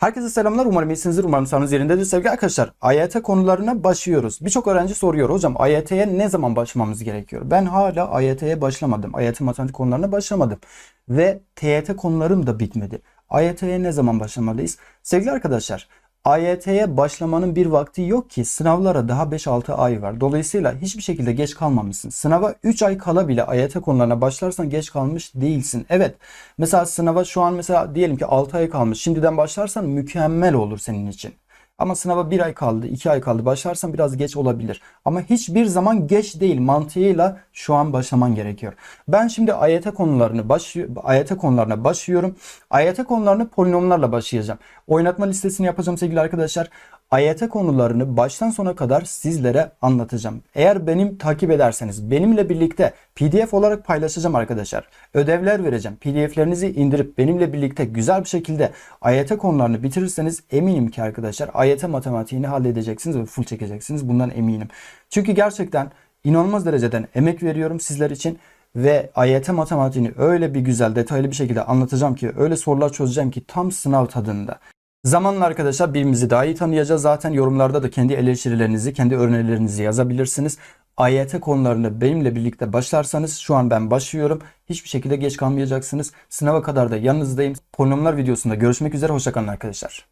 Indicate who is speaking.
Speaker 1: Herkese selamlar. Umarım iyisinizdir. Umarım sağlığınız yerindedir. Sevgili arkadaşlar, AYT konularına başlıyoruz. Birçok öğrenci soruyor. Hocam AYT'ye ne zaman başlamamız gerekiyor? Ben hala AYT'ye başlamadım. AYT matematik konularına başlamadım. Ve TYT konularım da bitmedi. AYT'ye ne zaman başlamalıyız? Sevgili arkadaşlar, AYT'ye başlamanın bir vakti yok ki sınavlara daha 5-6 ay var. Dolayısıyla hiçbir şekilde geç kalmamışsın. Sınava 3 ay kala bile AYT konularına başlarsan geç kalmış değilsin. Evet mesela sınava şu an mesela diyelim ki 6 ay kalmış. Şimdiden başlarsan mükemmel olur senin için. Ama sınava 1 ay kaldı, 2 ay kaldı. Başlarsan biraz geç olabilir. Ama hiçbir zaman geç değil. Mantığıyla şu an başlaman gerekiyor. Ben şimdi AYT konularını baş, AYT konularına başlıyorum. AYT konularını polinomlarla başlayacağım. Oynatma listesini yapacağım sevgili arkadaşlar. AYT konularını baştan sona kadar sizlere anlatacağım. Eğer benim takip ederseniz benimle birlikte PDF olarak paylaşacağım arkadaşlar. Ödevler vereceğim. PDF'lerinizi indirip benimle birlikte güzel bir şekilde AYT konularını bitirirseniz eminim ki arkadaşlar AYT matematiğini halledeceksiniz ve full çekeceksiniz. Bundan eminim. Çünkü gerçekten inanılmaz dereceden emek veriyorum sizler için ve AYT matematiğini öyle bir güzel detaylı bir şekilde anlatacağım ki öyle sorular çözeceğim ki tam sınav tadında. Zamanla arkadaşlar birbirimizi daha iyi tanıyacağız. Zaten yorumlarda da kendi eleştirilerinizi, kendi önerilerinizi yazabilirsiniz. AYT konularını benimle birlikte başlarsanız şu an ben başlıyorum. Hiçbir şekilde geç kalmayacaksınız. Sınava kadar da yanınızdayım. Polinomlar videosunda görüşmek üzere. Hoşçakalın arkadaşlar.